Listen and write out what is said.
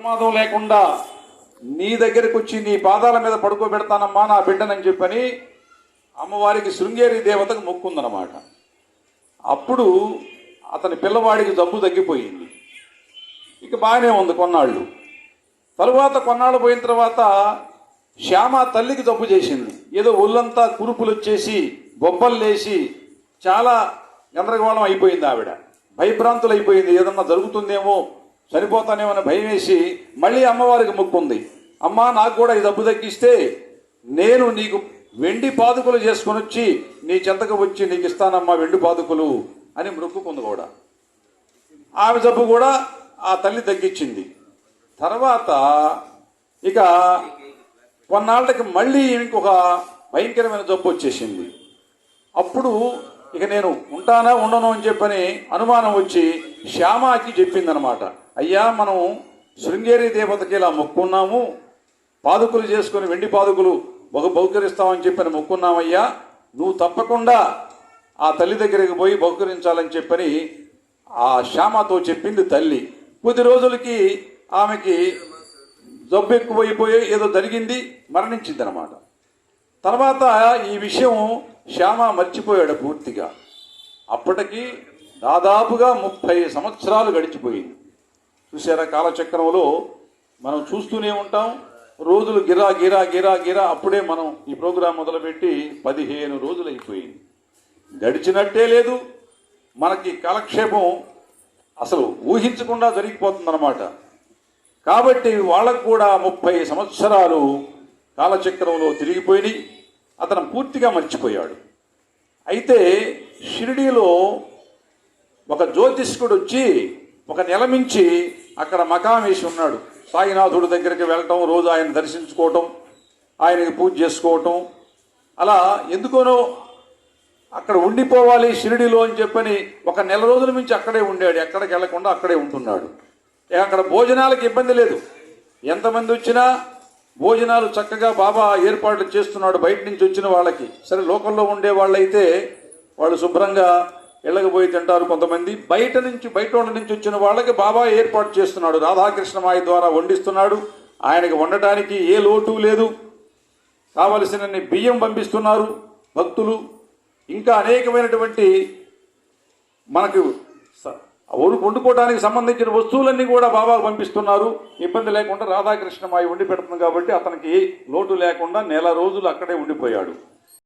ప్రమాదం లేకుండా నీ దగ్గరకు వచ్చి నీ పాదాల మీద పడుకోబెడతానమ్మా నా బిడ్డనని చెప్పని అమ్మవారికి శృంగేరి దేవతకు మొక్కుందనమాట అప్పుడు అతని పిల్లవాడికి జబ్బు తగ్గిపోయింది. ఇక బాగానే ఉంది కొన్నాళ్ళు. తరువాత కొన్నాళ్ళు పోయిన తర్వాత శ్యామ తల్లికి జబ్బు చేసింది. ఏదో ఒళ్ళంతా కురుపులు వచ్చేసి బొబ్బలు లేచి చాలా గందరగోళం అయిపోయింది ఆవిడ. భయభ్రాంతులు అయిపోయింది ఏదన్నా జరుగుతుందేమో చనిపోతానేమో అని భయం వేసి మళ్ళీ అమ్మవారికి మొక్కుంది అమ్మా నాకు కూడా ఈ జబ్బు తగ్గిస్తే నేను నీకు వెండి పాదుకులు చేసుకొని వచ్చి నీ చెంతకు వచ్చి నీకు ఇస్తానమ్మా వెండి పాదుకులు అని మొక్కుకుంది కూడా. ఆమె జబ్బు కూడా ఆ తల్లి తగ్గించింది. తర్వాత ఇక కొన్నాళ్ళకి మళ్ళీ ఇంకొక భయంకరమైన జబ్బు వచ్చేసింది. అప్పుడు ఇక నేను ఉంటానా ఉండను అని చెప్పని అనుమానం వచ్చి శ్యామాకి చెప్పిందనమాట. అయ్యా మనం శృంగేరి దేవతకి ఇలా మొక్కున్నాము. పాదుకులు చేసుకుని వెండి పాదుకులు బహు బహుకరిస్తామని చెప్పని మొక్కున్నామయ్యా. నువ్వు తప్పకుండా ఆ తల్లి దగ్గరికి పోయి బహుకరించాలని చెప్పని ఆ శ్యామతో చెప్పింది తల్లి. కొద్ది రోజులకి ఆమెకి జబ్బు ఎక్కువైపోయి ఏదో జరిగింది మరణించింది అనమాట తర్వాత ఈ విషయం శ్యామ మర్చిపోయాడు పూర్తిగా. అప్పటికి దాదాపుగా ముప్పై సంవత్సరాలు గడిచిపోయింది. చూసారా కాలచక్రంలో మనం చూస్తూనే ఉంటాం. రోజులు గిరా గిరా గిరా గిరా అప్పుడే మనం ఈ ప్రోగ్రాం మొదలుపెట్టి పదిహేను రోజులు అయిపోయింది గడిచినట్టే లేదు. మనకి కాలక్షేపం అసలు ఊహించకుండా జరిగిపోతుందన్నమాట. కాబట్టి వాళ్ళకు కూడా ముప్పై సంవత్సరాలు కాలచక్రంలో తిరిగిపోయి అతను పూర్తిగా మర్చిపోయాడు. అయితే షిరిడీలో ఒక జ్యోతిష్కుడు వచ్చి ఒక నెల మించి అక్కడ మకామేషి ఉన్నాడు. సాయినాథుడి దగ్గరికి వెళ్ళటం రోజు ఆయన దర్శించుకోవటం ఆయనకి పూజ చేసుకోవటం. అలా ఎందుకోనో అక్కడ ఉండిపోవాలి షిరిడిలో అని చెప్పని ఒక నెల రోజుల నుంచి అక్కడే ఉండాడు. ఎక్కడికి వెళ్ళకుండా అక్కడే ఉంటున్నాడు. అక్కడ భోజనాలకు ఇబ్బంది లేదు. ఎంతమంది వచ్చినా భోజనాలు చక్కగా బాబా ఏర్పాట్లు చేస్తున్నాడు బయట నుంచి వచ్చిన వాళ్ళకి. సరే లోకల్లో ఉండే వాళ్ళైతే వాళ్ళు శుభ్రంగా ఇళ్ళకి పోయి తింటారు కొంతమంది. బయట నుంచి బయట నుంచి వచ్చిన వాళ్ళకి బాబా ఏర్పాటు చేస్తున్నాడు. రాధాకృష్ణమాయి ద్వారా వండిస్తున్నాడు. ఆయనకి వండటానికి ఏ లోటు లేదు. కావలసినన్ని బియ్యం పంపిస్తున్నారు భక్తులు. ఇంకా అనేకమైనటువంటి మనకు ఊరు వండుకోవడానికి సంబంధించిన వస్తువులన్నీ కూడా బాబాకు పంపిస్తున్నారు. ఇబ్బంది లేకుండా రాధాకృష్ణమాయి వండి పెడుతుంది కాబట్టి అతనికి లోటు లేకుండా నెల రోజులు అక్కడే ఉండిపోయాడు.